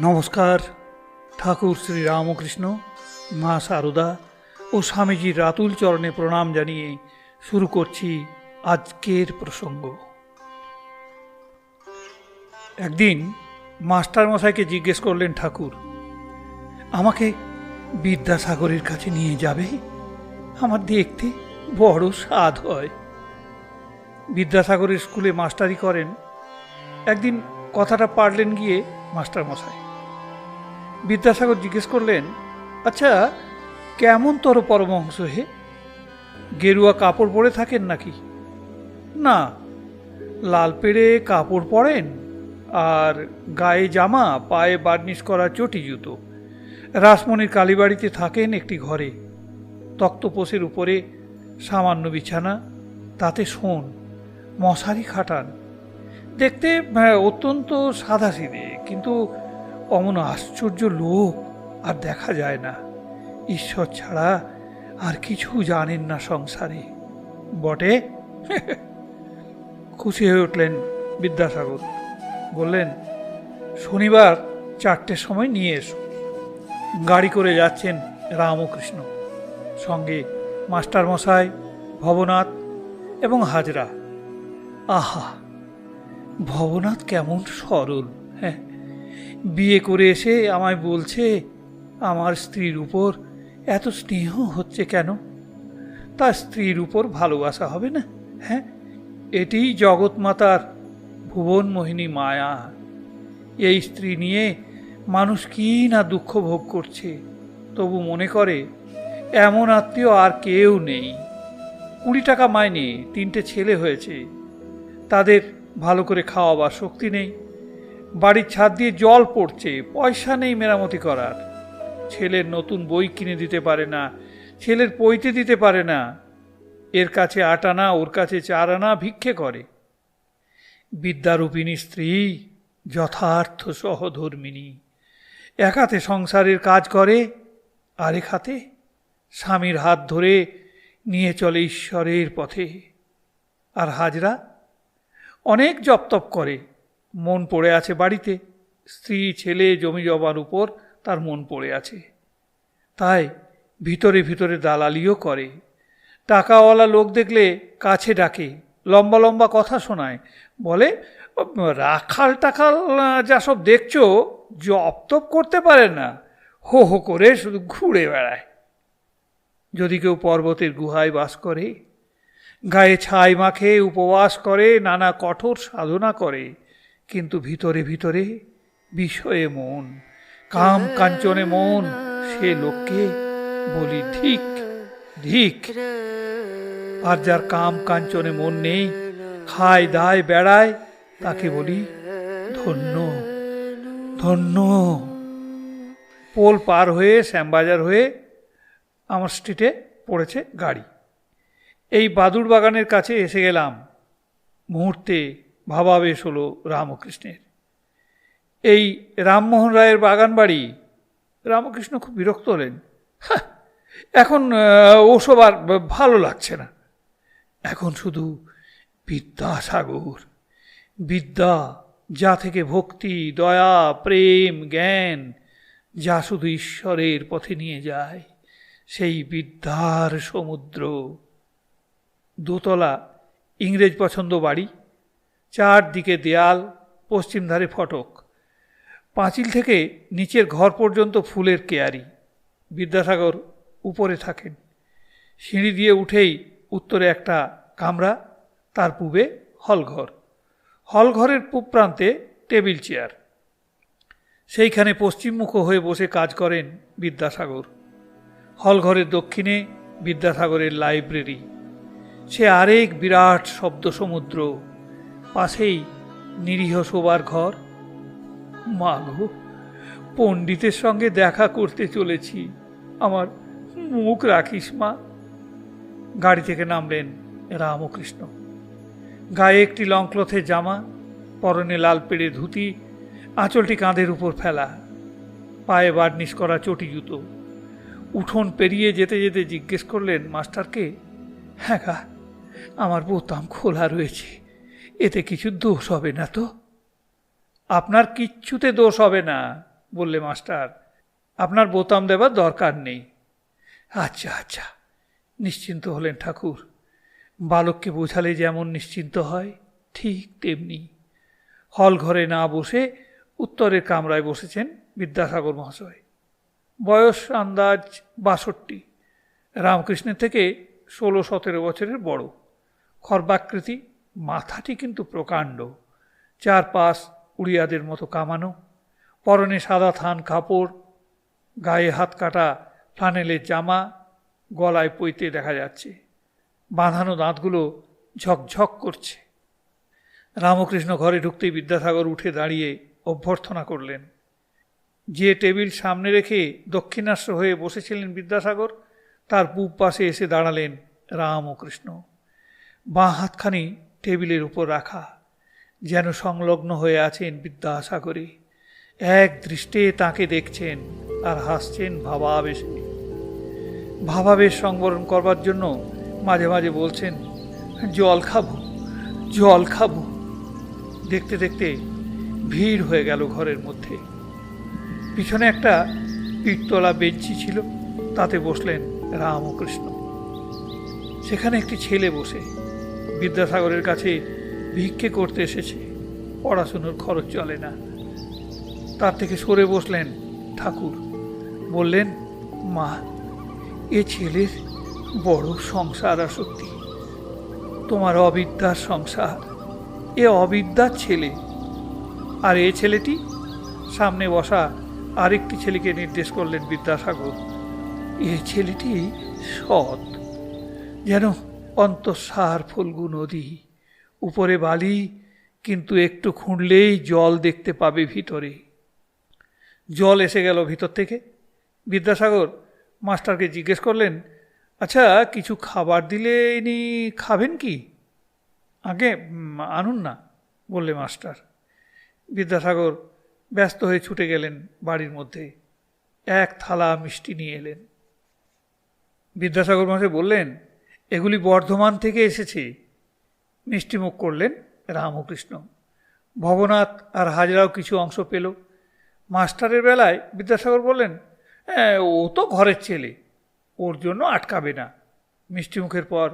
নমস্কার, ঠাকুর শ্রী রামকৃষ্ণ, মা সারদা ও স্বামীজির রাতুল চরণে প্রণাম জানিয়ে শুরু করছি আজকের প্রসঙ্গ। একদিন মাস্টার মশাইকে জিজ্ঞেস করলেন, ঠাকুর, আমাকে বিদ্যাসাগরের কাছে নিয়ে যাবে? আমার দেখতে বড় স্বাদ হয়। বিদ্যাসাগরের স্কুলে মাস্টারি করেন। একদিন কথাটা পারলেন গিয়ে মাস্টার মশাই বিদ্যাসাগর জিজ্ঞেস করলেন আচ্ছা কেমন তোর পরমহংস হে? গেরুয়া কাপড় পরে থাকেন নাকি? না লাল পেড়ে কাপড় পরেন আর গায়ে জামা পায়ে বার্নিশ করা চটি জুতো। রাসমণির কালীবাড়িতে থাকেন একটি ঘরে। তক্তপোষের উপরে সামান্য বিছানা তাতে শোন মশারি খাটান। দেখতে আহ, অত্যন্ত সাদাসিধে কিন্তু অমন আশ্চর্য লোক আর দেখা যায় না। ঈশ্বর ছাড়া আর কিছু জানেন না সংসারে। বটে? খুশি হয়ে উঠলেন বিদ্যাসাগর। বললেন, শনিবার চারটের সময় নিয়ে এসো। গাড়ি করে যাচ্ছেন রামকৃষ্ণ। সঙ্গে মাস্টারমশাই, ভবনাথ এবং হাজরা। আহা, ভবনাথ কেমন সরল হ্যাঁ? বিয়ে করে এসে আমায় বলছে, আমার স্ত্রীর উপর এত স্নেহ হচ্ছে কেন? তার স্ত্রীর উপর ভালোবাসা হবে না হ্যাঁ? এটিই জগৎমাতার ভুবন মোহিনী মায়া। এই স্ত্রী নিয়ে মানুষ কি না দুঃখ ভোগ করছে? তবু মনে করে, এমন আত্মীয় আর কেউ নেই। কুড়ি টাকা মাইনে তিনটে ছেলে হয়েছে। তাদের ভালো করে খাওয়াবার শক্তি নেই। বাড়ির ছাদ দিয়ে জল পড়ছে, পয়সা নেই মেরামতি করার। ছেলের নতুন বই কিনে দিতে পারে না, ছেলের পইতে দিতে পারে না। এর কাছে আট আনা, ওর কাছে চার আনা ভিক্ষে করে। বিদ্যারূপিণী স্ত্রী, যথার্থ সহধর্মিণী। এক হাতে সংসারের কাজ করে, আরেক হাতে স্বামীর হাত ধরে নিয়ে চলে ঈশ্বরের পথে। আর হাজরা অনেক জপতপ করে। মন পড়ে আছে বাড়িতে। স্ত্রী, ছেলে, জমি জবার উপর তার মন পড়ে আছে। তাই ভিতরে ভিতরে দালালিও করে। টাকাওয়ালা লোক দেখলে কাছে ডাকে, লম্বা লম্বা কথা শোনায়। বলে, রাখাল টাকাল যা সব দেখছ, জপতপ করতে পারে না। হো হো করে শুধু ঘুরে বেড়ায়। যদি কেউ পর্বতের গুহায় বাস করে, গায়ে ছাই মাখে, উপবাস করে, নানা কঠোর সাধনা করে কিন্তু ভিতরে ভিতরে বিষয়ে মন, কাম কাঞ্চনে মন, সে লোককে বলি ধিক ধিক আর যার কাম কাঞ্চনে মন নেই, খায়, দায়, বেড়ায়, তাকে বলি, ধন্য ধন্য। পোল পার হয়ে, শ্যামবাজার হয়ে আমার স্ট্রিটে পড়েছে গাড়ি। এই বাদুর বাগানের কাছে এসে গেলাম। মুহূর্তে ভাবাবেশ হলো রামকৃষ্ণের। এই রামমোহন রায়ের বাগান বাড়ি রামকৃষ্ণ খুব বিরক্ত হলেন। "হাহ, এখন ওসব আর ভালো লাগছে না। এখন শুধু বিদ্যাসাগর। বিদ্যা যা থেকে ভক্তি দয়া প্রেম জ্ঞান যা শুধু ঈশ্বরের পথে নিয়ে যায় সেই বিদ্যার সমুদ্র। দোতলা ইংরেজ পছন্দ বাড়ি। চারদিকে দেয়াল, পশ্চিম ধারে ফটক। পাঁচিল থেকে নিচের ঘর পর্যন্ত ফুলের কেয়ারি। বিদ্যাসাগর উপরে থাকেন। সিঁড়ি দিয়ে উঠেই উত্তরে একটা কামরা, তার পূবে হলঘর। হলঘরের পূব প্রান্তে টেবিল চেয়ার। সেইখানে পশ্চিমমুখ হয়ে বসে কাজ করেন বিদ্যাসাগর। হলঘরের দক্ষিণে বিদ্যাসাগরের লাইব্রেরি। সে আরেক বিরাট শব্দ সমুদ্র পাশেই নিরীহ শোবার ঘর। মা গো, পণ্ডিতের সঙ্গে দেখা করতে চলেছি। আমার মুখ রাখিস মা। গাড়ি থেকে নামলেন রামকৃষ্ণ। গায়ে একটি লং ক্লথের জামা, পরনে লাল পেড়ে ধুতি, আঁচলটি কাঁধের উপর ফেলা। পায়ে বার্নিশ করা চটি জুতো। উঠোন পেরিয়ে যেতে যেতে জিজ্ঞেস করলেন, মাস্টারকে? হ্যাঁ গা, আমার বোতাম খোলা রয়েছে। এতে কিছু দোষ হবে না তো? আপনার কিচ্ছুতে দোষ হবে না, বললে মাস্টার। আপনার বোতাম দেবার দরকার নেই। আচ্ছা আচ্ছা নিশ্চিন্ত হলেন ঠাকুর। বালককে বোঝালে যেমন নিশ্চিন্ত হয়, ঠিক তেমনি। হল ঘরে না বসে উত্তরের কামরায় বসেছেন বিদ্যাসাগর মহাশয়। বয়স আন্দাজ বাষট্টি। রামকৃষ্ণের থেকে ষোলো সতেরো বছরের বড়। খর্বাকৃতি মাথাটি কিন্তু প্রকাণ্ড। চার পাশ উড়িয়াদের মতো কামানো, পরনে সাদা থান কাপড়, গায়ে হাত কাটা ফ্লানেলের জামা, গলায় পইতে দেখা যাচ্ছে। বাঁধানো দাঁতগুলো ঝকঝক করছে। রামকৃষ্ণ ঘরে ঢুকতেই বিদ্যাসাগর উঠে দাঁড়িয়ে অভ্যর্থনা করলেন। যে টেবিল সামনে রেখে দক্ষিণাস্য হয়ে বসেছিলেন বিদ্যাসাগর, তার পূব পাশে এসে দাঁড়ালেন রাম ও কৃষ্ণ বাঁ হাতখানি টেবিলের উপর রাখা, যেন সংলগ্ন হয়ে আছেন বিদ্যাসাগরে। এক দৃষ্টে তাকে দেখছেন আর হাসছেন ভাবাবেশে। ভাবাবেশ সংবরণ করবার জন্য মাঝে মাঝে বলছেন, জল খাব জল খাব। দেখতে দেখতে ভিড় হয়ে গেল ঘরের মধ্যে। পিছনে একটা পিঠতলা বেঞ্চি ছিল, তাতে বসলেন রাম ও কৃষ্ণ সেখানে একটি ছেলে বসে বিদ্যাসাগরের কাছে ভিক্ষে করতে এসেছে। পড়াশুনোর খরচ চলে না। তার থেকে সরে বসলেন ঠাকুর। বললেন, মা, এ ছেলের বড় সংসার আসক্তি তোমার অবিদ্যার সংসার। এ অবিদ্যার ছেলে। আর এ ছেলেটি? সামনে বসা আরেকটি ছেলেকে নির্দেশ করলেন বিদ্যাসাগর, এ ছেলেটি সৎ। যেন অন্তঃসার ফল্গু নদী। উপরে বালি, কিন্তু একটু খুঁড়লেই জল দেখতে পাবে ভিতরে। জল এসে গেল ভিতর থেকে। বিদ্যাসাগর মাস্টারকে জিজ্ঞেস করলেন আচ্ছা কিছু খাবার দিলে ইনি খাবেন কি? আগে আনুন না, বললে মাস্টার। বিদ্যাসাগর ব্যস্ত হয়ে ছুটে গেলেন বাড়ির মধ্যে। এক থালা মিষ্টি নিয়ে এলেন। বিদ্যাসাগর মাসে বললেন এগুলি বর্ধমান থেকে এসেছে। মিষ্টিমুখ করলেন রামকৃষ্ণ। ভবনাথ আর হাজরাও কিছু অংশ পেল। মাস্টারের বেলায় বিদ্যাসাগর বললেন হ্যাঁ ও তো ঘরের ছেলে, ওর জন্য আটকাবে না। মিষ্টিমুখের পর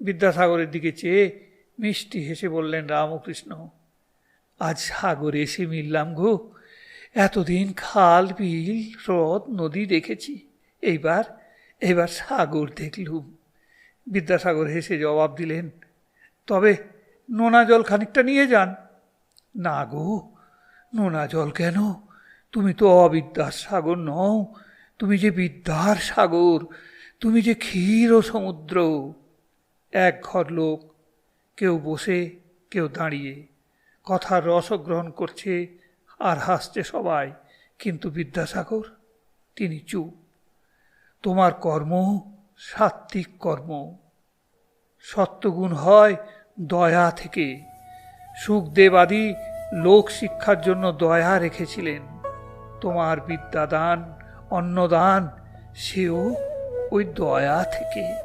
বিদ্যাসাগরের দিকে চেয়ে মিষ্টি হেসে বললেন রামকৃষ্ণ, আজ সাগরে এসে মিললাম গো। এতদিন খাল, বিল, হ্রদ, নদী দেখেছি। এইবার, এবার সাগর দেখলুম। বিদ্যাসাগর হেসে জবাব দিলেন, তবে নোনা জল খানিকটা নিয়ে যান। না গো, নোনা জল কেন? তুমি তো অবিদ্যার সাগর নও, তুমি যে বিদ্যার সাগর, তুমি যে ক্ষীর ও সমুদ্র। এক ঘর লোক, কেউ বসে, কেউ দাঁড়িয়ে। কথার রসগ্রহণ করছে আর হাসছে সবাই, কিন্তু বিদ্যাসাগর, তিনি চুপ। তোমার কর্ম সাত্ত্বিক কর্ম। সত্যগুণ হয় দয়া থেকে। সুখদেবাদি লোক শিক্ষার জন্য দয়া রেখেছিলেন। তোমার বিদ্যাদান অন্নদান সেও ওই দয়া থেকে।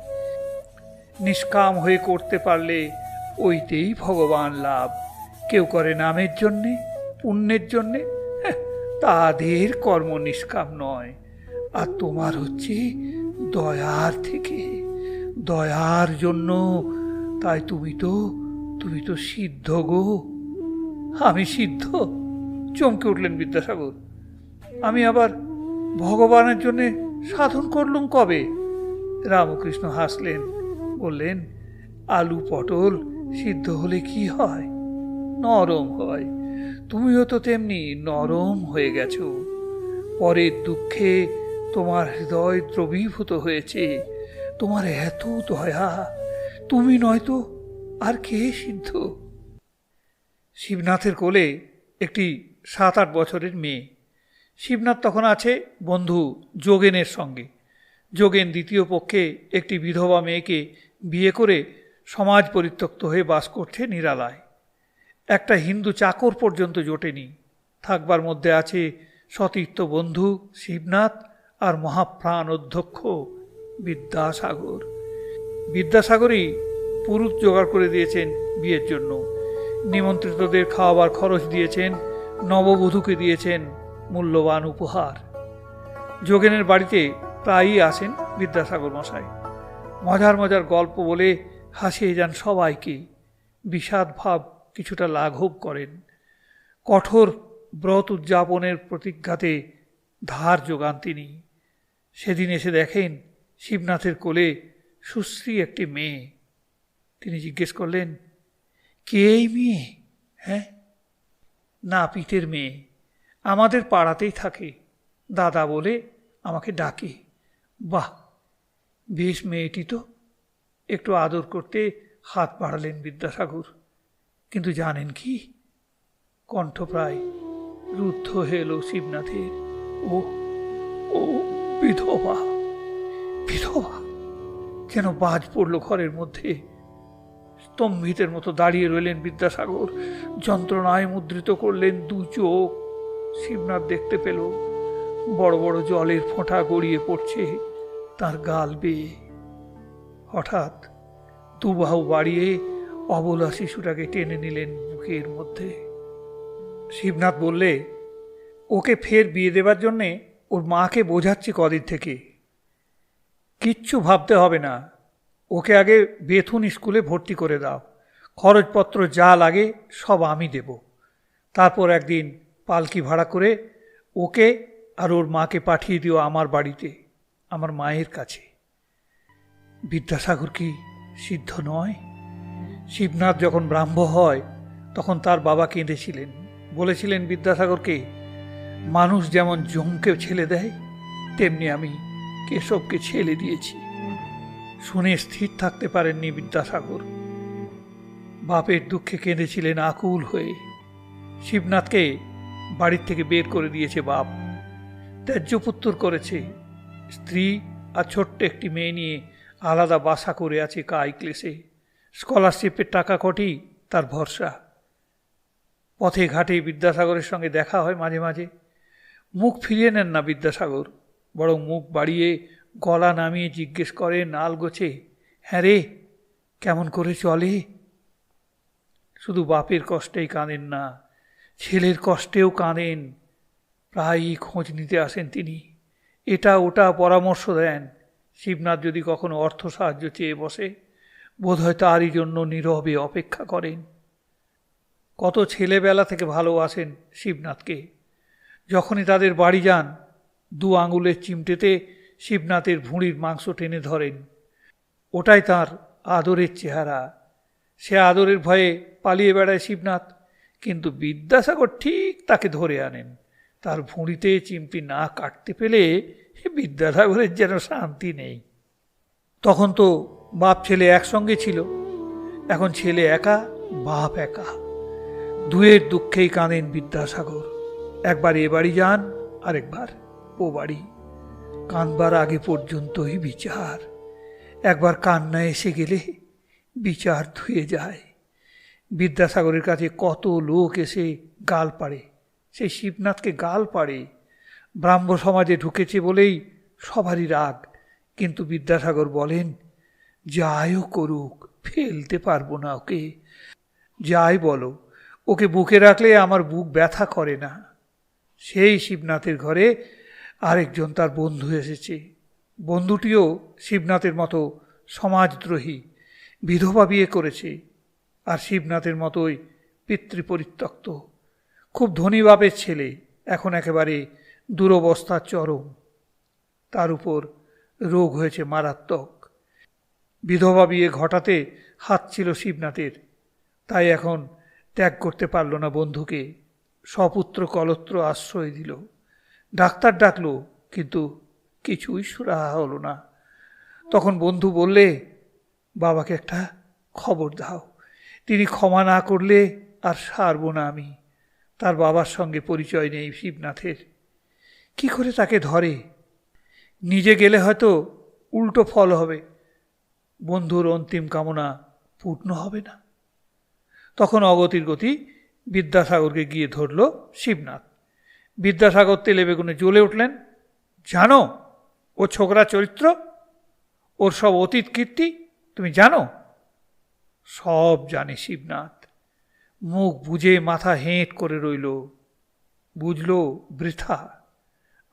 নিষ্কাম হয়ে করতে পারলে ওইতেই ভগবান লাভ। কেউ করে নামের জন্যে পুণ্যের জন্যে হ্যাঁ, তাদের কর্ম নিষ্কাম নয়। আর তোমার হচ্ছে দয়ার থেকে, দয়ার জন্য। তাই তুমি তো তুমি তো সিদ্ধ গো। আমি সিদ্ধ? চমকে উঠলেন বিদ্যাসাগর। আমি আবার ভগবানের জন্যে সাধন করলুম কবে? রামকৃষ্ণ হাসলেন, বললেন, আলু পটল সিদ্ধ হলে কি হয়? নরম হয়। তুমিও তো তেমনি নরম হয়ে গেছো। পরের দুঃখে তোমার হৃদয় দ্রবীভূত হয়েছে। তোমার এত দয়া, তুমি নয়তো আর কে সিদ্ধ? শিবনাথের কোলে একটি সাত আট বছরের মেয়ে। শিবনাথ তখন আছে বন্ধু যোগেনের সঙ্গে। যোগেন দ্বিতীয় পক্ষে একটি বিধবা মেয়েকে বিয়ে করে সমাজ পরিত্যক্ত হয়ে বাস করছে নিরালায়। একটা হিন্দু চাকর পর্যন্ত জোটেনি। থাকবার মধ্যে আছে সতীর্থ বন্ধু শিবনাথ আর মহাপ্রাণ অধ্যক্ষ বিদ্যাসাগর। বিদ্যাসাগরই পুরুষ জোগাড় করে দিয়েছেন বিয়ের জন্য। নিমন্ত্রিতদের খাওয়াবার খরচ দিয়েছেন, নববধূকে দিয়েছেন মূল্যবান উপহার। যোগেনের বাড়িতে প্রায়ই আসেন বিদ্যাসাগর মশাই। মজার মজার গল্প বলে হাসিয়ে যান সবাইকে। বিষাদ ভাব কিছুটা লাঘব করেন। কঠোর ব্রত উদযাপনের প্রতিজ্ঞাতে ধার যোগান তিনি। সেদিন এসে দেখেন শিবনাথের কোলে সুশ্রী একটি মেয়ে। তিনি জিজ্ঞেস করলেন, কে এই মেয়ে? হ্যাঁ? না পিঠের মেয়ে। আমাদের পাড়াতেই থাকে। দাদা বলে আমাকে ডাকে। বাহ, বেশ মেয়েটি তো। একটু আদর করতে হাত বাড়ালেন বিদ্যাসাগর। কিন্তু জানেন কি? কণ্ঠ প্রায় রুদ্ধ হয়ে এলো শিবনাথের। ও ও বিধবা বিধবা যেন বাজ পড়ল ঘরের মধ্যে? স্তম্ভিতের মতো দাঁড়িয়ে রইলেন বিদ্যাসাগর, যন্ত্রণায় মুদ্রিত করলেন দু চোখ। শিবনাথ দেখতে পেল, বড় বড় জলের ফোঁটা গড়িয়ে পড়ছে তার গাল বেয়ে। হঠাৎ দুবাহু বাড়িয়ে অবলা শিশুটাকে টেনে নিলেন বুকের মধ্যে। শিবনাথ বললে, ওকে ফের বিয়ে দেবার জন্যে ওর মাকে বোঝাচ্ছি কদিন থেকে। কিচ্ছু ভাবতে হবে না। ওকে আগে বেথুন স্কুলে ভর্তি করে দাও। খরচপত্র যা লাগে সব আমি দেব। তারপর একদিন পালকি ভাড়া করে ওকে আর ওর মাকে পাঠিয়ে দিও আমার বাড়িতে, আমার মায়ের কাছে। বিদ্যাসাগর কি সিদ্ধ নয়? শিবনাথ যখন ব্রাহ্ম হয়, তখন তার বাবা কেঁদেছিলেন। বলেছিলেন বিদ্যাসাগরকে মানুষ যেমন জমকে ছেলে দেয়, তেমনি আমি কেশবকে ছেলে দিয়েছি। শুনে স্থির থাকতে পারেননি বিদ্যাসাগর। বাপের দুঃখে কেঁদেছিলেন আকুল হয়ে। শিবনাথকে বাড়ির থেকে বের করে দিয়েছে বাপ। ত্যায্যপুত্তর করেছে। স্ত্রী আর ছোট্ট একটি মেয়ে নিয়ে আলাদা বাসা করে আছে কাই ক্লেসে স্কলারশিপের টাকা কটি, তার ভরসা। পথে ঘাটে বিদ্যাসাগরের সঙ্গে দেখা হয় মাঝে মাঝে। মুখ ফিরিয়ে নেন না বিদ্যাসাগর, বরং মুখ বাড়িয়ে গলা নামিয়ে জিজ্ঞেস করে নাল গোছে? হ্যাঁ রে, কেমন করে চলে শুধু বাপের কষ্টেই কাঁদেন না, ছেলের কষ্টেও কাঁদেন, প্রায়ই খোঁজ নিতে আসেন তিনি। এটা ওটা পরামর্শ দেন, শিবনাথ যদি কখনো অর্থ সাহায্য চেয়ে বসে, বোধহয় তারই জন্য নীরবে অপেক্ষা করেন। কত ছেলেবেলা থেকে ভালোবাসেন শিবনাথকে? যখনই তাদের বাড়ি যান, দু আঙুলের চিমটেতে শিবনাথের ভুঁড়ির মাংস টেনে ধরেন। ওটাই তার আদরের চেহারা। সে আদরের ভয়ে পালিয়ে বেড়ায় শিবনাথ, কিন্তু বিদ্যাসাগর ঠিক তাকে ধরে আনেন। তার ভুঁড়িতে চিমটি না কাটতে পেলে বিদ্যাসাগরের যেন শান্তি নেই। তখন তো বাপ ছেলে একসঙ্গে ছিল। এখন ছেলে একা, বাপ একা। দুয়ের দুঃখেই কাঁদেন বিদ্যাসাগর। একবার এ বাড়ি যান, আরেকবার ও বাড়ি। কানবার আগে পর্যন্তই বিচার। একবার কান্না এসে গেলে বিচার ধুয়ে যায়। বিদ্যাসাগরের কাছে কত লোক এসে গাল পাড়ে। সেই শিবনাথকে গাল পাড়ে। ব্রাহ্ম সমাজে ঢুকেছে বলেই সবারই রাগ। কিন্তু বিদ্যাসাগর বলেন, যাইও করুক, ফেলতে পারব না ওকে। যাই বলো, ওকে বুকে রাখলে আমার বুক ব্যথা করে না। সেই শিবনাথের ঘরে আরেকজন তার বন্ধু এসেছে। বন্ধুটিও শিবনাথের মতো সমাজদ্রোহী, বিধবা বিয়ে করেছে আর শিবনাথের মতোই পিতৃপরিত্যক্ত। খুব ধনী বাপের ছেলে, এখন একেবারে দুরবস্থার চরম। তার উপর রোগ হয়েছে মারাত্মক। বিধবা বিয়ে ঘটাতে হাত ছিল শিবনাথের, তাই এখন ত্যাগ করতে পারল না বন্ধুকে। সপুত্র কলত্র আশ্রয় দিল। ডাক্তার ডাকলো, কিন্তু কিছুই সুরাহা হলো না। তখন বন্ধু বললে, বাবাকে একটা খবর দাও। তিনি ক্ষমা না করলে আর সারব না আমি। তার বাবার সঙ্গে পরিচয় নেই শিবনাথের। কি করে তাকে ধরে? নিজে গেলে হয়তো উল্টো ফল হবে। বন্ধুর অন্তিম কামনা পূর্ণ হবে না। তখন অগতির গতি বিদ্যাসাগরকে গিয়ে ধরল শিবনাথ। বিদ্যাসাগর তেলে বেগুনে জ্বলে উঠলেন, জানো, ও ছোকরা চরিত্র, ওর সব অতীত কীর্তি, তুমি জানো? সব জানে শিবনাথ। মুখ বুঝে মাথা হেঁট করে রইল, বুঝল বৃথা।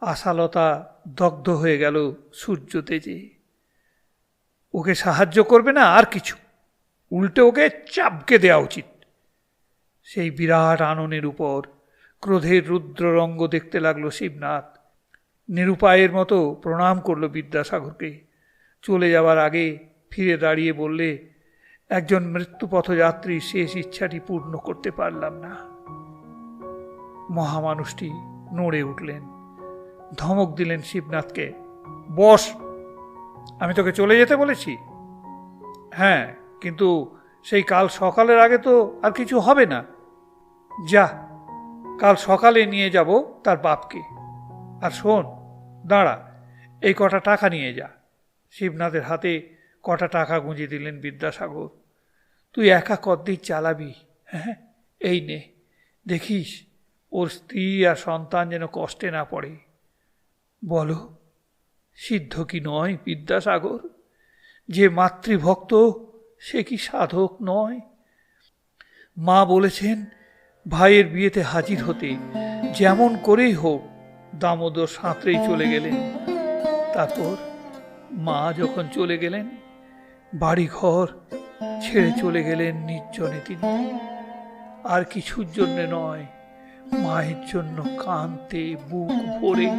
আশালতা দগ্ধ হয়ে গেল সূর্য তেজে। ওকে সাহায্য করবে না আর কিছু। উল্টে ওকে চাপকে দেওয়া উচিত। সেই বিরাট আননের উপর। ক্রোধের রুদ্ররঙ্গ দেখতে লাগল শিবনাথ। নিরুপায়ের মতো প্রণাম করল বিদ্যাসাগরকে। চলে যাওয়ার আগে ফিরে দাঁড়িয়ে বললে, একজন মৃত্যুপথযাত্রীর শেষ ইচ্ছাটি পূর্ণ করতে পারলাম না। মহামানুষটি নড়ে উঠলেন। ধমক দিলেন শিবনাথকে, বস, আমি তোকে চলে যেতে বলেছি? হ্যাঁ কিন্তু সেই কাল সকালের আগে তো আর কিছু হবে না। যা, কাল সকালে নিয়ে যাব তার বাপকে। আর শোন, দাঁড়া, এই কটা টাকা নিয়ে যা। শিবনাথের হাতে কটা টাকা গুঁজে দিলেন বিদ্যাসাগর। তুই একা কদ্দিন চালাবি? হ্যাঁ এই নে, দেখিস, ওর স্ত্রী আর সন্তান যেন কষ্টে না পড়ে। বলো, সিদ্ধ কি নয় বিদ্যাসাগর? যে মাতৃভক্ত সে কি সাধক নয়? মা বলেছেন ভাইয়ের বিয়েতে হাজির হতে যেমন করেই হোক দামোদর সাঁতরেই চলে গেলেন। তারপর মা যখন চলে গেলেন বাড়ি ঘর ছেড়ে চলে গেলেন নির্জনে তিনি। আর কিছুর জন্য নয়, মায়ের জন্য কাঁদতে বুক ভরে।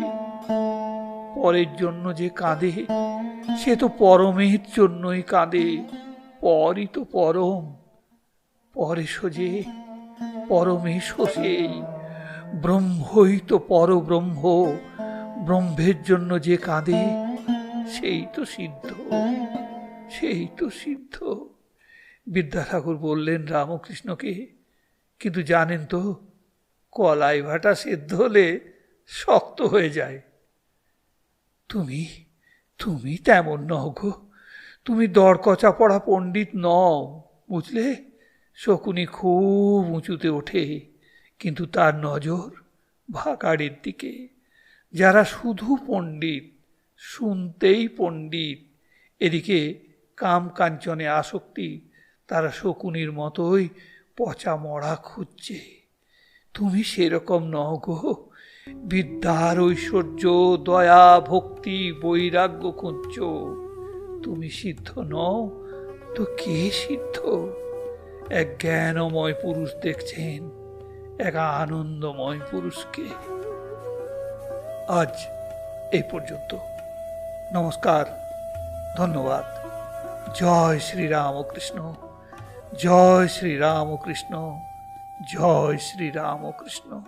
পরের জন্য যে কাঁদে, সে তো পরমের জন্যই কাঁদে। পরই তো পরম, পরে সোজে পরমে সেই ব্রহ্মই তো পরব্রহ্ম, ব্রহ্মের জন্য যে কাঁদে, সেই তো সিদ্ধ, সেই তো সিদ্ধ। বিদ্যাসাগর বললেন রামকৃষ্ণকে, কিন্তু জানেন তো, কলাই ভাটা সেদ্ধ হলে শক্ত হয়ে যায়। তুমি তুমি তেমন নও গো, তুমি দরকচা পড়া পণ্ডিত নও, বুঝলে? শকুনি খুব উঁচুতে ওঠে, কিন্তু তার নজর ভাগাড়ের দিকে। যারা শুধু পণ্ডিত, শুনতেই পণ্ডিত, এদিকে কাম কাঞ্চনে আসক্তি, তারা শকুনির মতোই পচা মরা খুঁজছে। তুমি সেরকম নও গো। বিদ্যার ঐশ্বর্য, দয়া, ভক্তি, বৈরাগ্য খুঁজছ। তুমি সিদ্ধ নও, তো কে সিদ্ধ? এক জ্ঞানময় পুরুষ দেখছেন, এক আনন্দময় পুরুষকে। আজ এই পর্যন্ত। নমস্কার, ধন্যবাদ। জয় শ্রী রামকৃষ্ণ জয় শ্রী রামকৃষ্ণ জয় শ্রী রামকৃষ্ণ